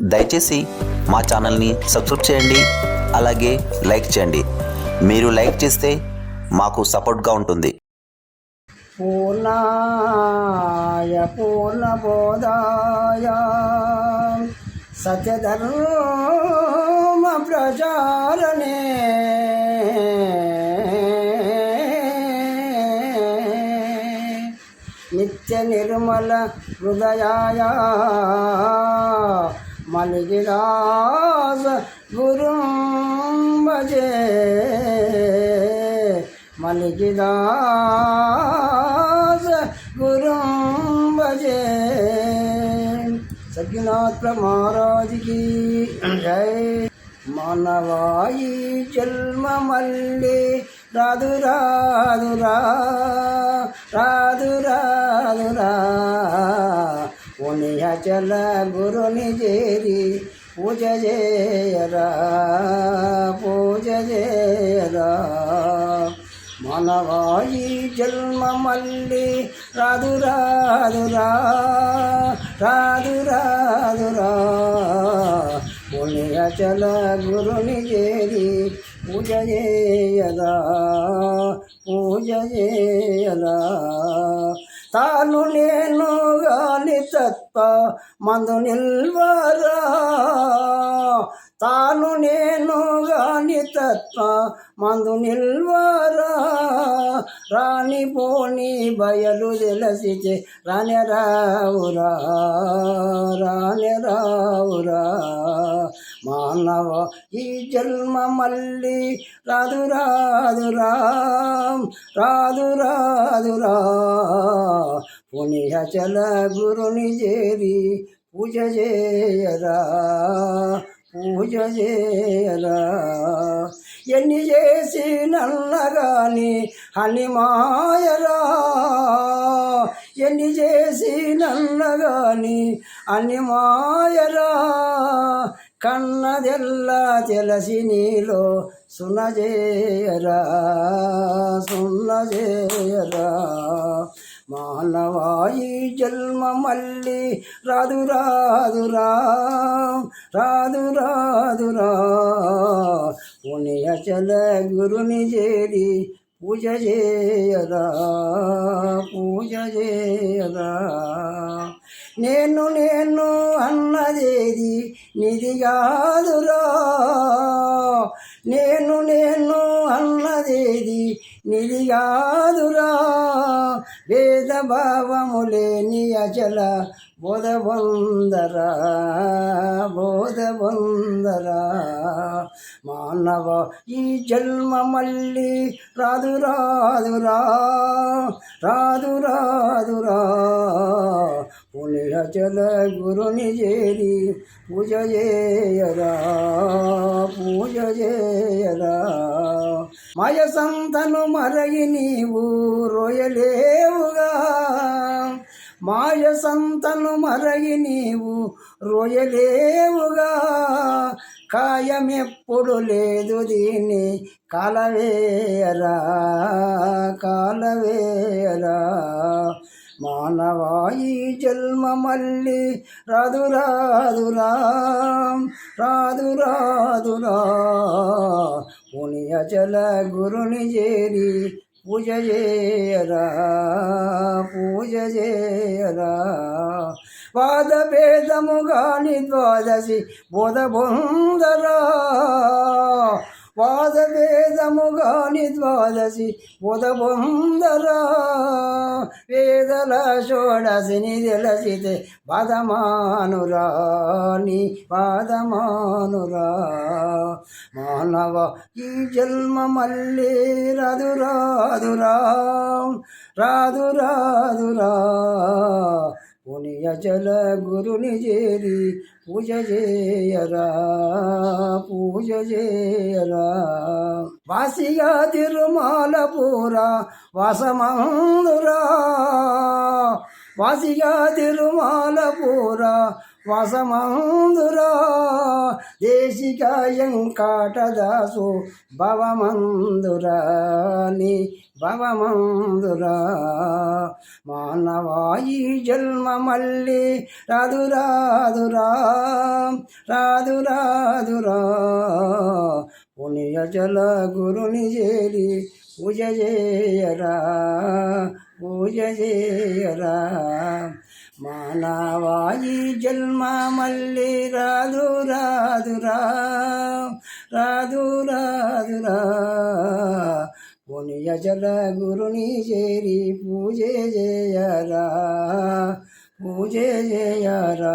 దయచేసి మా ఛానల్ని సబ్స్క్రైబ్ చేయండి అలాగే లైక్ చేయండి. మీరు లైక్ చేస్తే మాకు సపోర్ట్గా ఉంటుంది. పూర్ణాయ పూర్ణబోధాయ సత్యధర్మ ప్రచారణే. నిత్య నిర్మల హృదయాయ మలిగిరాజ గురుంబజే. మలిగిరాజ గురుంబజే. సజ్ఞనాథ్ మహారాజుకి జై. మనవాయి జన్మ మళ్ళీ రాదు రాదురా రాదు రాదురా చల గురుని చేరి పూజ చేయరా పూజ చేయరా. మనవాయి జన్మ మళ్ళీ రాదు రాదురా రాదు రాదురా పుణ్యచల గురుని చేరి పూజ చేయరా పూజ చేయరా. తాను నేను గాని తత్వ మందు నిల్వరా. తాను నేను గాని తత్వ మందు నిల్వరా. రాని పోని బయలు తెలిసితే రాని రావురా రాని రావురా. మానవ ఈ జన్మ మళ్ళీ రాదు రాదురా రాదు రాదురా పుణ్యచల గురుని చేరి పూజ చేయరా? పూజ చేయరా? ఎన్ని చేసి నన్నగాని హనిమాయరా ఎన్ని చేసి నన్నగాని అని మాయరా? కన్నదెల్లా తెలసి నీలో సునజేయరా సున్నజేయరా మానవాయి జన్మ మళ్ళీ రాదు రాదురా రాదు రాదురా పుణ్యచల గురుని చేరి పూజ చేయరా పూజ చేయరా నేను నేను అన్నదేది నిధి కాదురా. నేను నేను అన్నదేది నిధి కాదురా వేద భావములేని అచల బోధ బొందరా బోధ బొందరా మానవ ఈ జన్మ మళ్ళీ రాదు రాదురా రాదు రాదురా పుణ్యచల గురుని చేరి పూజ చేయరా పూజ చేయరా మయ సంతను మరగి నీవు రోయలేవుగా. మాయ సంతను మరగి నీవు రోయలేవుగా. కాయమెప్పుడు లేదు దీని కాలవేయరా కాలవేయరా మానవాయి జన్మ మళ్ళీ రాదు రాదురా రాదు రాదురా పుణ్యచల గురుని చేరి పూజ చేయరా పూజ చేయరా. వాద భేదము గాని ద్వాదశి బోధ బొందరా. వాద గాని ద్వాదశి బోధ వేదల షోడశిని తెలిసితే బాధమానురా నీ మానవ ఈ జన్మ మళ్ళీ రాదు రాదురా రాదు రాదురా పుణ్యచల గురుని చేరి పూజ చేయరా పూజ చేయరా. వాసిగా తిరుమల పూరా వాసమందురా. వాసిగా తిరుమల పూరా వసమందురా దేశికాయం కాటదాసు భవమందురా నీ భవమందురా. మానవాయి జన్మ మళ్ళీ రాదు రాదురా రాదు రాదురా. పుణ్య జల గురుని చేరి పూజ చేయరా పూజ చేయరా. మానవాయి జన్మ మళ్ళీ రాదు రాదురా రాదు రాదురా పుణ్య జల గురుని చేరి పూజ చేయరా పూజ చేయరా